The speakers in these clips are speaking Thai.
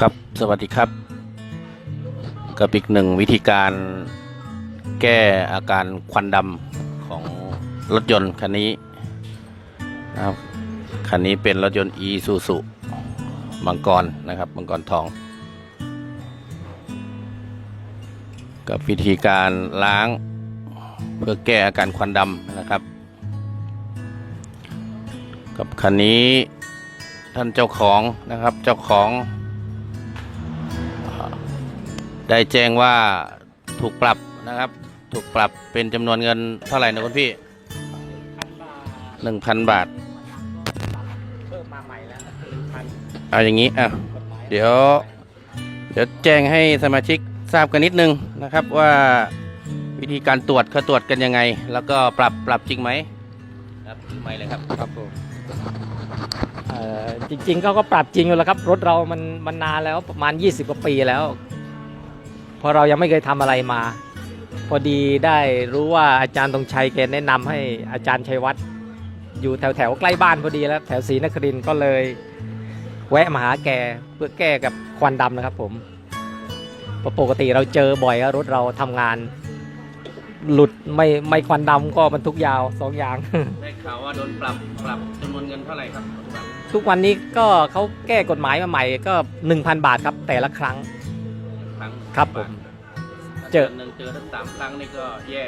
ครับสวัสดีครับ กับอีกหนึ่งวิธีการแก้อาการควันดำของรถยนต์คันนี้นะครับคันนี้เป็นรถยนต์ e s u s u มังกรนะครับมังกรทอง กับวิธีการล้างเพื่อแก้อาการควันดำนะครับ กับคันนี้ท่านเจ้าของนะครับเจ้าของ ได้แจ้งว่าถูกปรับนะครับ ถูกปรับเป็นจำนวนเงินเท่าไหร่นะคุณพี่หนึ่งพันบาทเพิ่มมาใหม่แล้วหนึ่งพันเอาอย่างนี้อะกฎหมายเดี๋ยว เดี๋ยวแจ้งให้สมาชิกทราบกันนิดนึงนะครับว่าวิธีการตรวจเขาตรวจกันยังไง แล้วก็ปรับปรับจริงไหมครับจริงไหมเลยครับครับผมเอ่อจริงๆเขาก็ปรับจริงอยู่แล้วครับ รถเรามันมันนานแล้วประมาณ 20 กว่าปีแล้ว เพราะเรายังไม่เคยทำอะไรมา พอดีได้รู้ว่าอาจารย์ตรงชัยแกแนะนำให้อาจารย์ชัยวัฒน์อยู่แถวแถวๆใกล้บ้านพอดีแล้วแถวศรีนครินทร์ก็เลย แวะมาหาแกเพื่อแก้กับควันดำนะครับผมเพราะปกติเราเจอบ่อยครับรถเราทำงาน หลุดไม่ไม่ควันดำก็บรรทุกยาวสองอย่างได้ข่าวว่าโดนปรับปรับจำนวนเงินเท่าไหร่ครับปรับทุกวันนี้ก็เขาแก้กฎหมายมาใหม่ก็ 1,000 บาทครับแต่ละครั้ง ครั้งครับผม เจเจออหนึ่งเจอทั้งสามครั้งนี่ก็แย่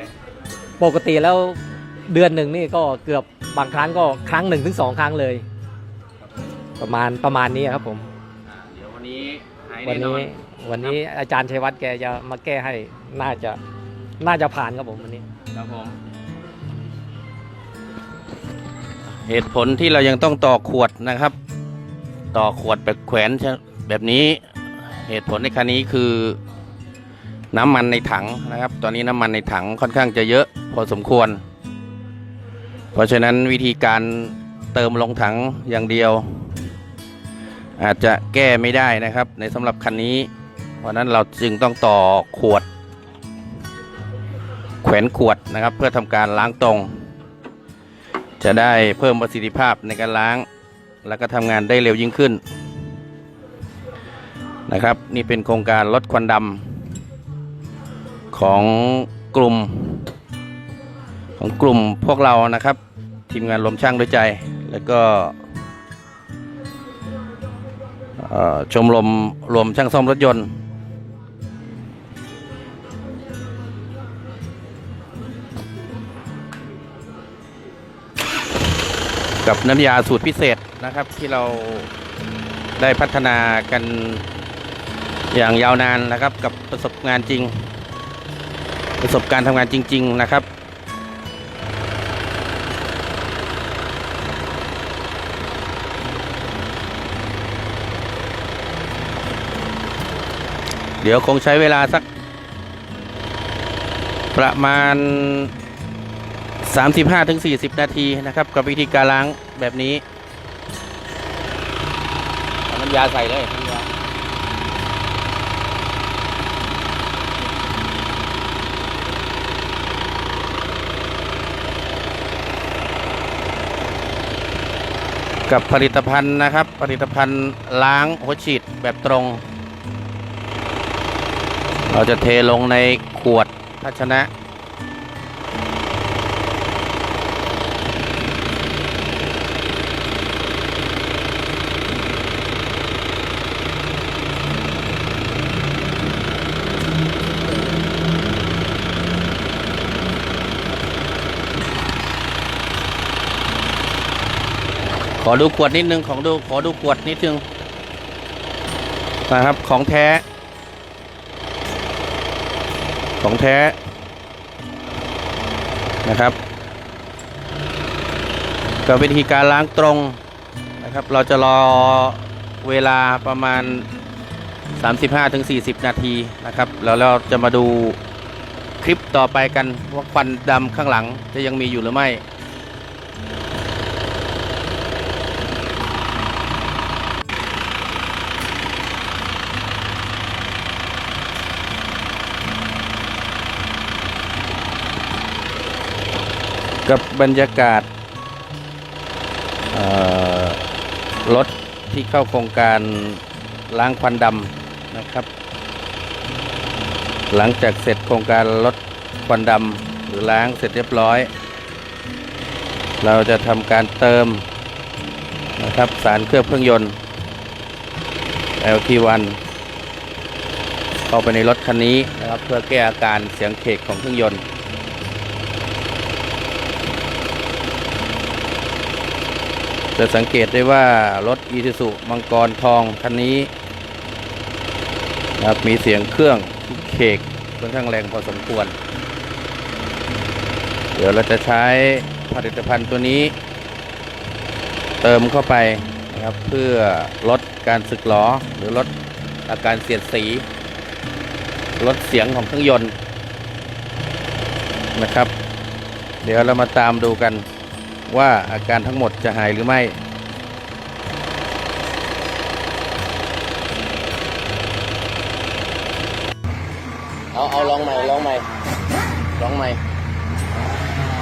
ปกติแล้วเดือนหนึ่งนี่ก็เกือบบางครั้งก็ครั้งหนึ่งถึงสองครั้งเลยประมาณประมาณนี้ครับผม อ่าเดี๋ยววันนี้หายวัแน่นนอนี้นวันนี้อาจารย์ชัยวัฒน์แกจะมาแก้ให้น่าจะน่าจะผ่านครับผมวันนี้ ครับผม เหตุผลที่เรายังต้องต่อขวดนะครับ ต่อขวดแบบแขวนแบบนี้ เหตุผลในคันนี้คือ น้ำมันในถังนะครับ ตอนนี้น้ำมันในถังค่อนข้างจะเยอะพอสมควร เพราะฉะนั้นวิธีการเติมลงถังอย่างเดียว อาจจะแก้ไม่ได้นะครับ ในสำหรับคันนี้เพราะนั้นเราจึงต้องต่อขวด แขวนขวดนะครับ เพื่อทำการล้างตรง จะได้เพิ่มประสิทธิภาพในการล้าง แล้วก็ทำงานได้เร็วยิ่งขึ้นนะครับ นี่เป็นโครงการลดควันดำ ของกลุ่ม ของกลุ่มพวกเรานะครับ ทีมงานลมช่างด้วยใจ แล้วก็ชมรมรวมช่างซ่อมรถยนต์กับน้ำยาสูตรพิเศษนะครับที่เราได้พัฒนากันอย่างยาวนานนะครับกับประสบงานจริง ประสบการณ์ทำงานจริง ๆ นะครับ เดี๋ยวคงใช้เวลาสัก ประมาณ 35-40ถึงนาทีนะครับ กับวิธีการล้างแบบนี้น้ำยาใส่เลยน้ำยา กับผลิตภัณฑ์นะครับ ผลิตภัณฑ์ล้างหัวฉีดแบบตรง เราจะเทลงในขวดภาชนะ ขอดูขวดนิดนึง ของดู ขอดูขวดนิดนึงนะครับ ของแท้ ของแท้ นะครับกับวิธีการล้างตรงนะครับ เราจะรอเวลาประมาณ 35-40 นาทีนะครับ แล้วเราจะมาดูคลิปต่อไปกันว่าควันดำข้างหลังจะยังมีอยู่หรือไม่ กับบรรยากาศรถที่เข้าโครงการล้างควันดำนะครับ หลังจากเสร็จโครงการลดควันดำหรือล้างเสร็จเรียบร้อย เราจะทำการเติมนะครับสารเคลือบเครื่องยนต์ LT1 เข้าไปในรถคันนี้นะครับเพื่อแก้อาการเสียงเคกของเครื่องยนต์ จะสังเกตได้ว่ารถอี u ู u มังกรทองคันนี้นะครับมีเสียงเครื่องเคกค่อนข้างแรงพอสมควร เดี๋ยวเราจะใช้ผลิตภัณฑ์ตัวนี้ เติมเข้าไปนะครับเพื่อลดการสึกหรอหรือลดอาการเสียดสีลดเสียงของเครื่องยนต์นะครับ เดี๋ยวเรามาตามดูกัน ว่าอาการทั้งหมดจะหายหรือไม่ เอา เอาลองใหม่ลองใหม่ลองใหม่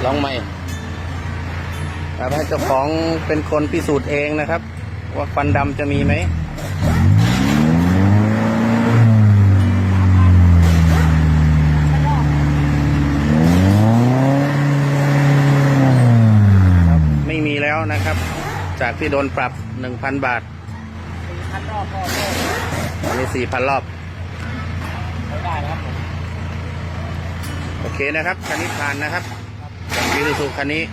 ลองใหม่ครับให้เจ้าของเป็นคนพิสูจน์เองนะครับ ว่าควันดำจะมีไหม ครับไม่มีแล้วนะครับ จาก ที่โดนปรับ1,000บาทพันรอบก็อันนี้4,000รอบใช้ได้นะครับผมโอเคนะครับคันนี้ผ่านนะครับจากยูซูคันนี้